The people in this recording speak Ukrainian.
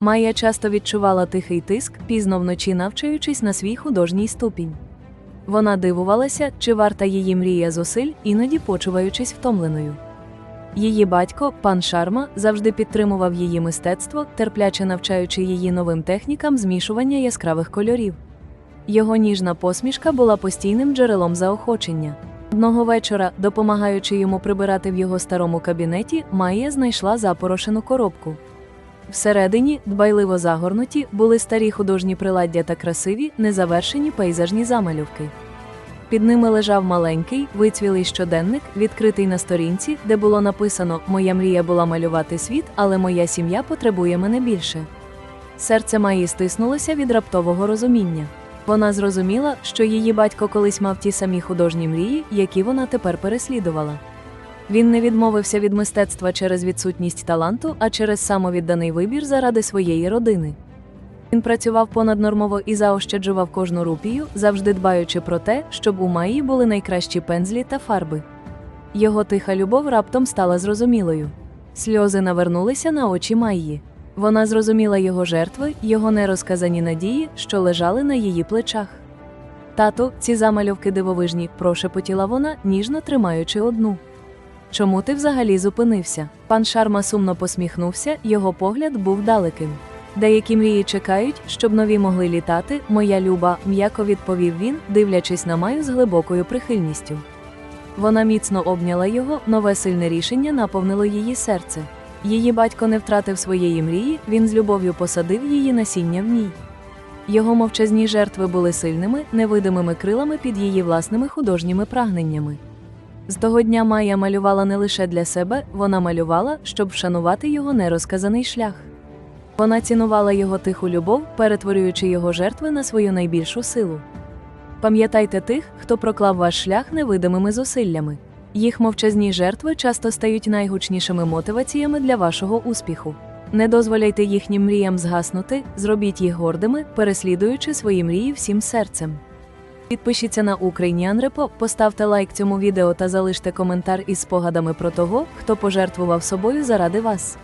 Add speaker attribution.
Speaker 1: Майя часто відчувала тихий тиск, пізно вночі навчаючись на свій художній ступінь. Вона дивувалася, чи варта її мрія зусиль, іноді почуваючись втомленою. Її батько, пан Шарма, завжди підтримував її мистецтво, терпляче навчаючи її новим технікам змішування яскравих кольорів. Його ніжна посмішка була постійним джерелом заохочення. Одного вечора, допомагаючи йому прибирати в його старому кабінеті, Майя знайшла запорошену коробку. Всередині, дбайливо загорнуті, були старі художні приладдя та красиві, незавершені пейзажні замальовки. Під ними лежав маленький, вицвілий щоденник, відкритий на сторінці, де було написано Моя мрія була малювати світ, але моя сім'я потребує мене більше. Серце Маї стиснулося від раптового розуміння. Вона зрозуміла, що її батько колись мав ті самі художні мрії, які вона тепер переслідувала. Він не відмовився від мистецтва через відсутність таланту, а через самовідданий вибір заради своєї родини. Він працював понаднормово і заощаджував кожну рупію, завжди дбаючи про те, щоб у Маї були найкращі пензлі та фарби. Його тиха любов раптом стала зрозумілою. Сльози навернулися на очі Майї. Вона зрозуміла його жертви, його нерозказані надії, що лежали на її плечах. Тату, ці замальовки дивовижні, прошепотіла вона, ніжно тримаючи одну. Чому ти взагалі зупинився? Пан Шарма сумно посміхнувся, його погляд був далеким. Деякі мрії чекають, щоб нові могли літати, моя люба, м'яко відповів він, дивлячись на Маю з глибокою прихильністю. Вона міцно обняла його, нове сильне рішення наповнило її серце. Її батько не втратив своєї мрії, він з любов'ю посадив її насіння в ній. Його мовчазні жертви були сильними, невидимими крилами під її власними художніми прагненнями. З того дня Майя малювала не лише для себе, вона малювала, щоб вшанувати його нерозказаний шлях. Вона цінувала його тиху любов, перетворюючи його жертви на свою найбільшу силу. Пам'ятайте тих, хто проклав ваш шлях невидимими зусиллями. Їх мовчазні жертви часто стають найгучнішими мотиваціями для вашого успіху. Не дозволяйте їхнім мріям згаснути, зробіть їх гордими, переслідуючи свої мрії всім серцем. Підпишіться на Ukrainian Репо, поставте лайк цьому відео та залиште коментар із спогадами про того, хто пожертвував собою заради вас.